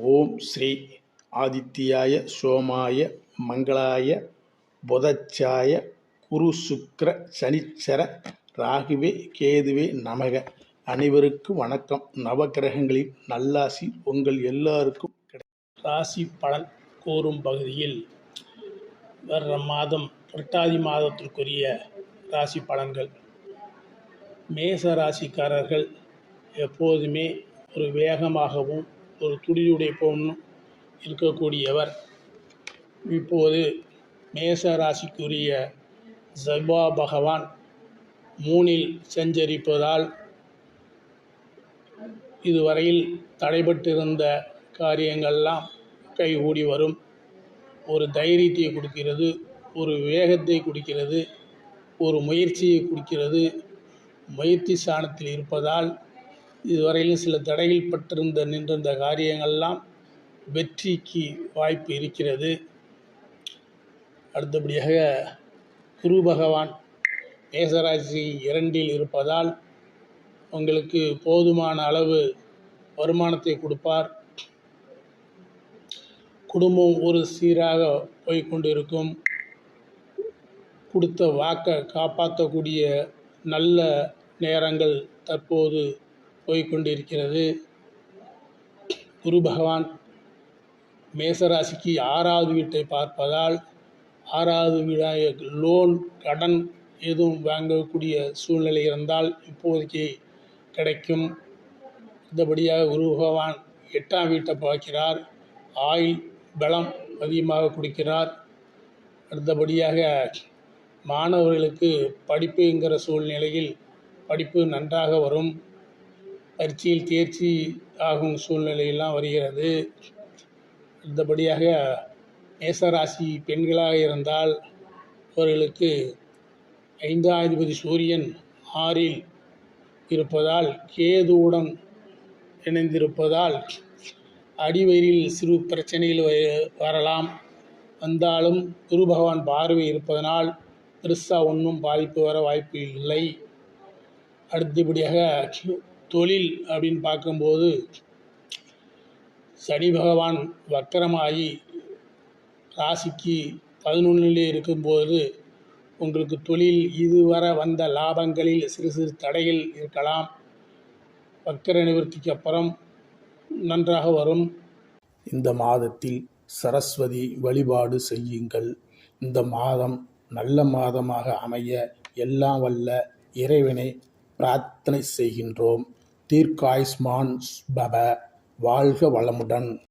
ஓம் ஸ்ரீ ஆதித்யாய சோமாய மங்களாய புதச்சாய குரு சுக்ர சனிச்சர ராகுவே கேதுவே நமக. அனைவருக்கும் வணக்கம். நவக்கிரகங்களின் நல்லாசி உங்கள் எல்லாருக்கும் கிடை ராசி பலன் கோரும் பகுதியில் வர்ற மாதம் புரட்டாதி மாதத்திற்குரிய ராசி பலன்கள். மேச ராசிக்காரர்கள் எப்போதுமே ஒரு வேகமாகவும் ஒரு துடிதுடிப்பும் இருக்கக்கூடியவர். இப்போது மேச ராசிக்குரிய செவ்வா பகவான் மூனில் செஞ்சரிப்பதால் இதுவரையில் தடைபட்டிருந்த காரியங்கள்லாம் கைகூடி வரும். ஒரு தைரியத்தை கொடுக்கிறது ஒரு வேகத்தை கொடுக்கிறது ஒரு முயற்சியை கொடுக்கிறது முயற்சி ஸ்தானத்தில் இருப்பதால் இதுவரையிலும் சில தடைகள் பட்டிருந்த நின்றிருந்த காரியங்கள்லாம் வெற்றிக்கு வாய்ப்பு இருக்கிறது. அடுத்தபடியாக குரு பகவான் மேசராசி இரண்டில் இருப்பதால் உங்களுக்கு போதுமான அளவு வருமானத்தை கொடுப்பார். குடும்பம் ஒரு சீராக போய்கொண்டிருக்கும். கொடுத்த வாக்கை காப்பாற்றக்கூடிய நல்ல நேரங்கள் தற்போது போய்கொண்டிருக்கிறது குரு பகவான் மேசராசிக்கு ஆறாவது வீட்டை பார்ப்பதால் ஆறாவது வீடாக லோன் கடன் எதுவும் வாங்கக்கூடிய சூழ்நிலை இருந்தால் இப்போதைக்கு கிடைக்கும். இந்தபடியாக குரு பகவான் எட்டாம் வீட்டை பார்க்கிறார். ஆயுள் பலம் அதிகமாக கொடுக்கிறார். அடுத்தபடியாக மாணவர்களுக்கு படிப்புங்கிற சூழ்நிலையில் படிப்பு நன்றாக வரும். பரீட்சையில் தேர்ச்சி ஆகும் சூழ்நிலையெல்லாம் வருகிறது. அடுத்தபடியாக மேசராசி பெண்களாக இருந்தால் அவர்களுக்கு ஐந்தாதிபதி சூரியன் ஆறில் இருப்பதால் கேதுவுடன் இணைந்திருப்பதால் அடிவயிறில் சிறு பிரச்சனைகள் வரலாம். வந்தாலும் குரு பகவான் பார்வை இருப்பதனால் பெருசாக ஒன்றும் பாதிப்பு வர வாய்ப்பு இல்லை. அடுத்தபடியாக தொழில் அப்படின்னு பார்க்கும்போது சனி பகவான் வக்கரமாகி ராசிக்கு பதினொன்றிலே இருக்கும்போது உங்களுக்கு தொழில் இதுவரை வந்த லாபங்களில் சிறு சிறு தடைகள் இருக்கலாம். வக்கர நிவர்த்திக்கு அப்புறம் நன்றாக வரும். இந்த மாதத்தில் சரஸ்வதி வழிபாடு செய்யுங்கள். இந்த மாதம் நல்ல மாதமாக அமைய எல்லாம் வல்ல இறைவனை பிரார்த்தனை செய்கின்றோம். தீர்க்காயுஸ்மான் பவ வாழ்க வளமுடன்.